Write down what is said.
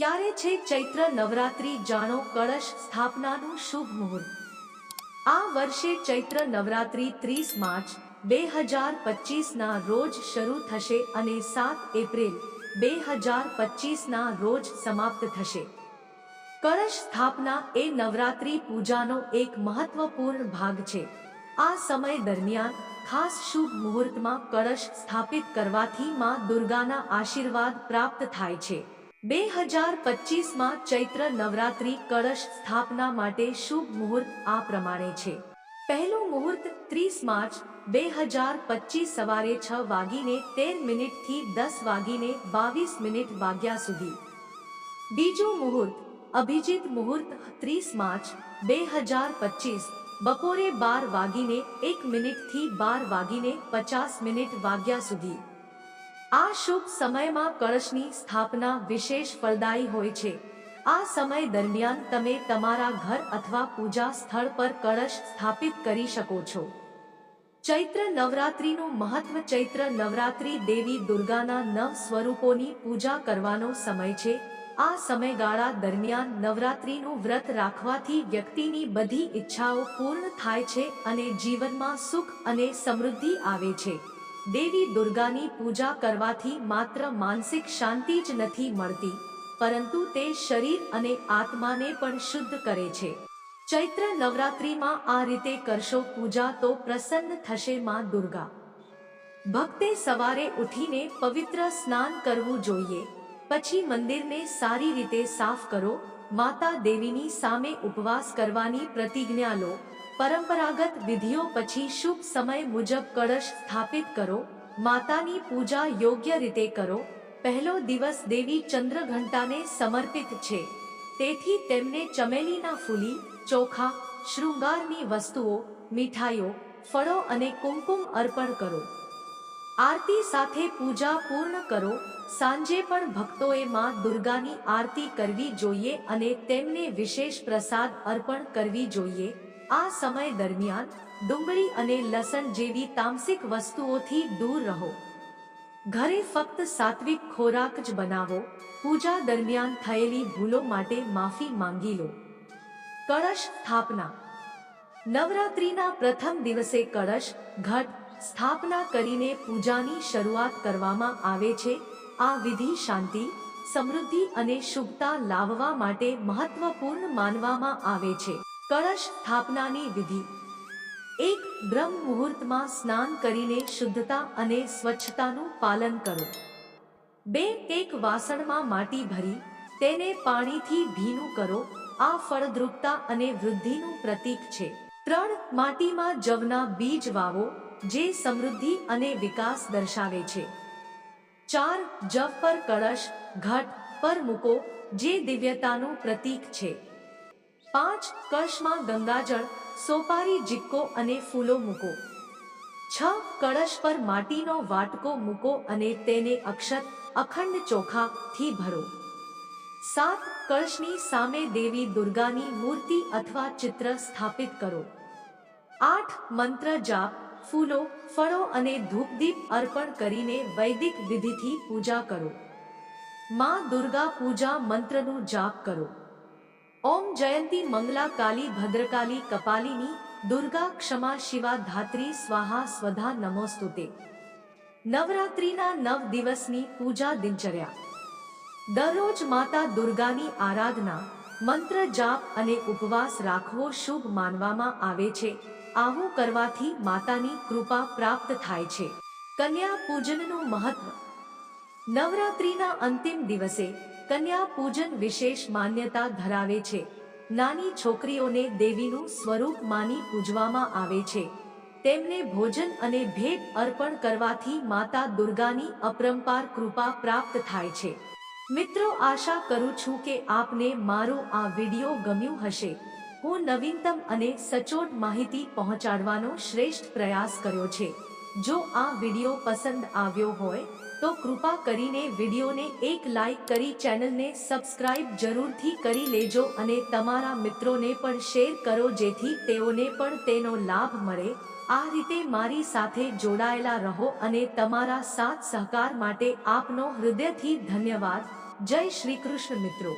ક્યારે છે ચૈત્ર નવરાત્રિ જાણો કળશ સ્થાપનાનું શુભ મુહૂર્ત. આ વર્ષે ચૈત્ર નવરાત્રિ ત્રીસ માર્ચ બે હજાર પચીસના રોજ શરૂ થશે અને સાત એપ્રિલ બે હજાર પચીસના રોજ સમાપ્ત થશે. કળશ સ્થાપના એ નવરાત્રિ પૂજાનો એક મહત્વપૂર્ણ ભાગ છે. આ સમય દરમિયાન ખાસ શુભ મુહૂર્તમાં કળશ સ્થાપિત કરવાથી માં દુર્ગાના આશીર્વાદ પ્રાપ્ત થાય છે. બે હજાર પચીસમાં ચૈત્ર નવરાત્રિ કળશ સ્થાપના માટે શુભ મુહૂર્ત આ પ્રમાણે છે. પહેલું મુહૂર્ત ત્રીસ માર્ચ બે હજાર પચીસ સવારે છ વાગીને તેર મિનિટથી દસ વાગીને બાવીસ મિનિટ વાગ્યા સુધી. બીજું મુહૂર્ત, અભિજીત મુહૂર્ત ત્રીસ માર્ચ બે હજાર પચીસ બપોરે બાર વાગીને એક મિનિટથી બાર વાગીને પચાસ મિનિટ વાગ્યા સુધી. આ શુભ સમયમાં કળશની સ્થાપના વિશેષ ફળદાયી હોય છે. આ સમય દરમિયાન તમે તમારા ઘર અથવા પૂજા સ્થળ પર કળશ સ્થાપિત કરી શકો છો. ચૈત્ર નવરાત્રિનું મહત્વ ચૈત્ર નવરાત્રિ દેવી દુર્ગાના નવ સ્વરૂપોની પૂજા કરવાનો સમય છે. આ સમયગાળા દરમિયાન નવરાત્રિનું વ્રત રાખવાથી વ્યક્તિની બધી ઈચ્છાઓ પૂર્ણ થાય છે અને જીવનમાં સુખ અને સમૃદ્ધિ આવે છે. દેવી દુર્ગાની પૂજા કરવાથી માત્ર માનસિક શાંતિ જ નથી મળતી, પરંતુ તે શરીર અને આત્માને પણ શુદ્ધ કરે છે. ચૈત્ર નવરાત્રિમાં આ રીતે કરશો પૂજા તો પ્રસન્ન થશે માં દુર્ગા. ભક્તે સવારે ઉઠીને પવિત્ર સ્નાન કરવું જોઈએ. પછી મંદિરને સારી રીતે સાફ કરો, માતા દેવીની સામે ઉપવાસ કરવાની પ્રતિજ્ઞા લો. પરંપરાગત વિધિઓ પછી શુભ સમય મુજબ કળશ સ્થાપિત કરો, માતાની પૂજા યોગ્ય રીતે કરો, પહેલો દિવસ દેવી ચંદ્રઘંટાને સમર્પિત છે. તેથી તેમને ચમેલીના ફૂલી, ચોખા, શૃંગારની વસ્તુઓ, મીઠાઈઓ, ફળો અને કુમકુમ અર્પણ કરો. આરતી સાથે પૂજા પૂર્ણ કરો, સાંજે પણ ભક્તોએ માં દુર્ગાની આરતી કરવી જોઈએ અને તેમને વિશેષ પ્રસાદ અર્પણ કરવી જોઈએ. આ સમય દરમિયાન ડુંગળી અને લસણ જેવી તામસિક વસ્તુઓથી દૂર રહો. ઘરે ફક્ત સાત્વિક ખોરાક જ બનાવો. પૂજા દરમિયાન થયેલી ભૂલો માટે માફી માંગી લો. કળશ સ્થાપના. નવરાત્રિના પ્રથમ દિવસે કળશ, ઘટ, સ્થાપના કરીને પૂજાની શરૂઆત કરવામાં આવે છે. આ વિધિ શાંતિ, સમૃદ્ધિ અને શુભતા લાવવા માટે મહત્વપૂર્ણ માનવામાં આવે છે. કળશ સ્થાપનાની વિધિ. એક બ્રહ્મ મુહૂર્તમાં સ્નાન કરીને શુદ્ધતા અને સ્વચ્છતાનું પાલન કરો. બે એક વાસણમાં માટી ભરી, તેને પાણીથી ભીનું કરો. આ ફળદ્રુપતા અને વૃદ્ધિનું પ્રતીક છે. ત્રણ માટીમાં જવના બીજ વાવો, જે સમૃદ્ધિ અને વિકાસ દર્શાવે છે. ચાર જવ પર કળશ, ઘટ પર મૂકો, જે દિવ્યતાનું પ્રતીક છે. પાંચ કળશમાં ગંગાજળ, સોપારી જીક્કો અને ફૂલો મૂકો. છ કળશ પર માટીનો વાટકો મૂકો અને તેને અક્ષત, અખંડ ચોખાથી ભરો. સાત કળશની સામે દેવી દુર્ગાની મૂર્તિ અથવા ચિત્ર સ્થાપિત કરો. આઠ મંત્ર જાપ, ફૂલો, ફળો અને ધૂપદીપ અર્પણ કરીને વૈદિક વિધિથી પૂજા કરો. માં દુર્ગા પૂજા મંત્રનું જાપ કરો. ઓમ જયંતી મંગલા કાલી ભદ્રકાલી કપાલિની દુર્ગા ક્ષમા શિવા ધાત્રી સ્વાહા સ્વધા નમોસ્તુતે. નવરાત્રિના નવ દિવસની પૂજા દિનચર્યા. દરરોજ માતા દુર્ગાની આરાધના, મંત્ર જાપ અને ઉપવાસ રાખવો શુભ માનવામાં આવે છે. આવું કરવાથી માતાની કૃપા પ્રાપ્ત થાય છે. કન્યા પૂજનનું મહત્વ. નવરાત્રિના અંતિમ દિવસે કન્યા પૂજન વિશેષ માન્યતા ધરાવે છે. નાની છોકરીઓને દેવીનું સ્વરૂપ માની પૂજવામાં આવે છે. તેમને ભોજન અને ભેટ અર્પણ કરવાથી માતા દુર્ગાની અપરંપાર કૃપા પ્રાપ્ત થાય છે. મિત્રો, આશા કરું છું કે આપને મારો આ વિડિયો ગમ્યું હશે. હું નવીનતમ અને સચોટ માહિતી પહોંચાડવાનો શ્રેષ્ઠ પ્રયાસ કર્યો છે. જો આ વીડિયો પસંદ આવ્યો હોય, તો કૃપા કરીને વિડીયોને એક લાઈક કરી ચેનલને સબસ્ક્રાઇબ જરૂરથી કરી લેજો અને તમારા મિત્રોને પણ શેર કરો જેથી તેઓને પણ તેનો લાભ મળે. આ રીતે મારી સાથે જોડાયેલા રહો અને તમારા સાથ સહકાર માટે આપનો હૃદયથી ધન્યવાદ. જય શ્રી કૃષ્ણ મિત્રો.